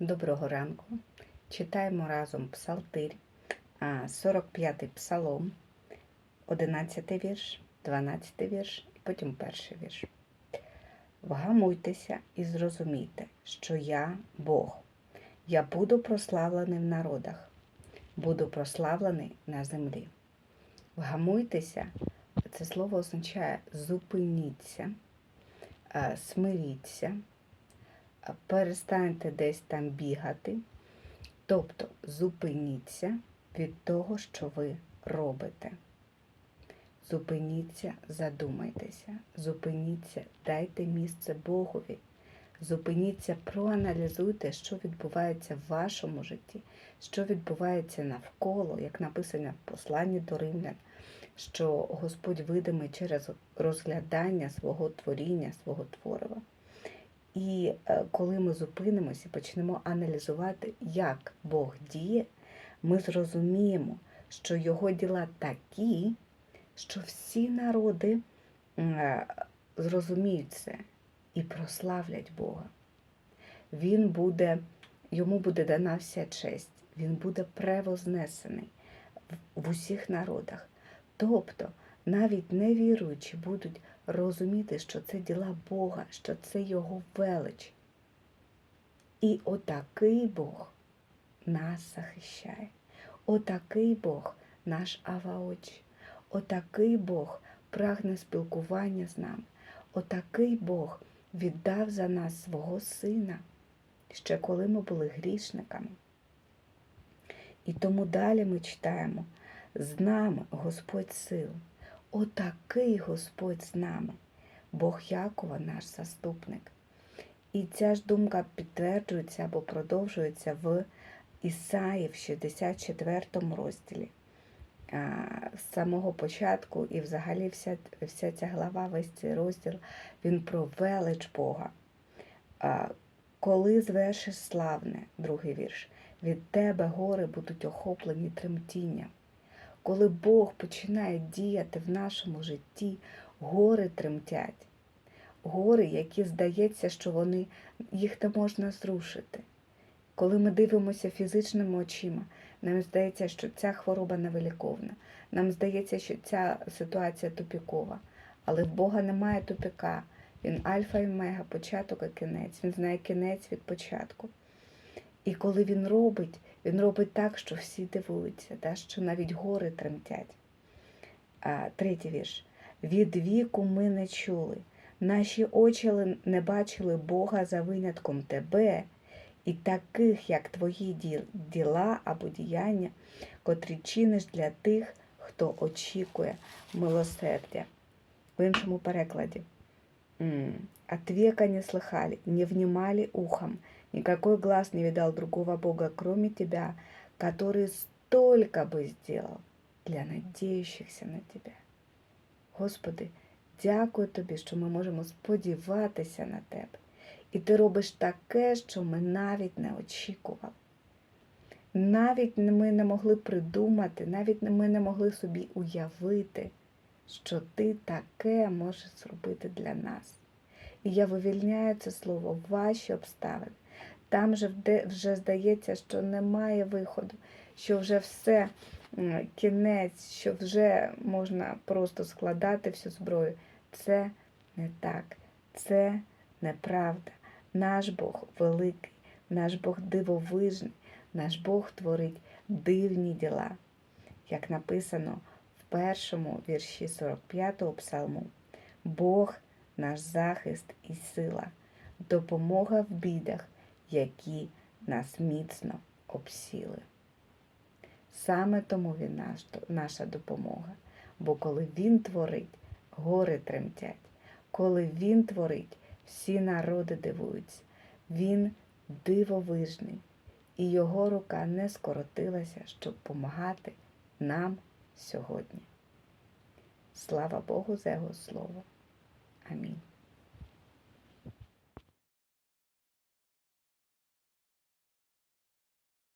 Доброго ранку. Читаємо разом Псалтир, 45-й псалом, 11 вірш, 12 вірш і потім перший вірш. Вгамуйтеся і зрозумійте, що я Бог. Я буду прославлений в народах, буду прославлений на землі. Вгамуйтеся, це слово означає зупиніться, смиріться, перестаньте десь там бігати. Тобто зупиніться від того, що ви робите. Зупиніться, задумайтеся, зупиніться, дайте місце Богові. Зупиніться, проаналізуйте, що відбувається в вашому житті, що відбувається навколо, як написано в посланні до римлян, що Господь видимий через розглядання свого творіння, свого творива. І е, коли ми зупинимося і почнемо аналізувати, як Бог діє, ми зрозуміємо, що його діла такі, що всі народи е, зрозуміють це і прославлять Бога. Він буде, йому буде дана вся честь, він буде превознесений в усіх народах. Тобто навіть невіруючі будуть розуміти, що це діла Бога, що це Його велич. І отакий Бог нас захищає. Отакий Бог наш Аваоч. Отакий Бог прагне спілкування з нами. Отакий Бог віддав за нас свого Сина, ще коли ми були грішниками. І тому далі ми читаємо з нами Господь сил. Отакий Господь з нами, Бог Якова наш заступник. І ця ж думка підтверджується або продовжується в Ісаї в 64 розділі. З самого початку, і взагалі вся вся ця глава, весь цей розділ, він про велич Бога. Коли звершиш славне, другий вірш, від тебе гори будуть охоплені тремтінням. Коли Бог починає діяти в нашому житті, гори тремтять, гори, які здається, що вони, їх не можна зрушити. Коли ми дивимося фізичними очима, нам здається, що ця хвороба невиліковна. Нам здається, що ця ситуація тупікова. Але в Бога немає тупіка. Він альфа і омега, початок і кінець. Він знає кінець від початку. І коли він робить, він робить так, що всі дивуються, та, що навіть гори тремтять. А, Третій вірш. Від віку ми не чули, наші очі не бачили Бога за винятком тебе і таких, як твої діла або діяння, котрі чиниш для тих, хто очікує милосердя. В іншому перекладі. От века не слыхали, не внимали ухом, Никакой глаз не видал другого Бога, кроме тебя, который столько бы сделал для надіючихся на тебе. Господи, дякую Тобі, що ми можемо сподіватися на Тебе. І ти робиш таке, що ми навіть не очікували. Навіть ми не могли придумати, навіть ми не могли собі уявити, що ти таке можеш зробити для нас. І я вивільняю це слово ваші обставини. Там же вже здається, що немає виходу, що вже все кінець, що вже можна просто складати всю зброю. Це не так, це неправда. Наш Бог великий, наш Бог дивовижний, наш Бог творить дивні діла. Як написано в першому вірші 45-го псалму, Бог наш захист і сила, допомога в бідах які нас міцно обсіли. Саме тому він наш, наша допомога. Бо коли Він творить, гори тремтять. Коли Він творить, всі народи дивуються. Він дивовижний, і його рука не скоротилася, щоб допомагати нам сьогодні. Слава Богу за Його Слово. Амінь.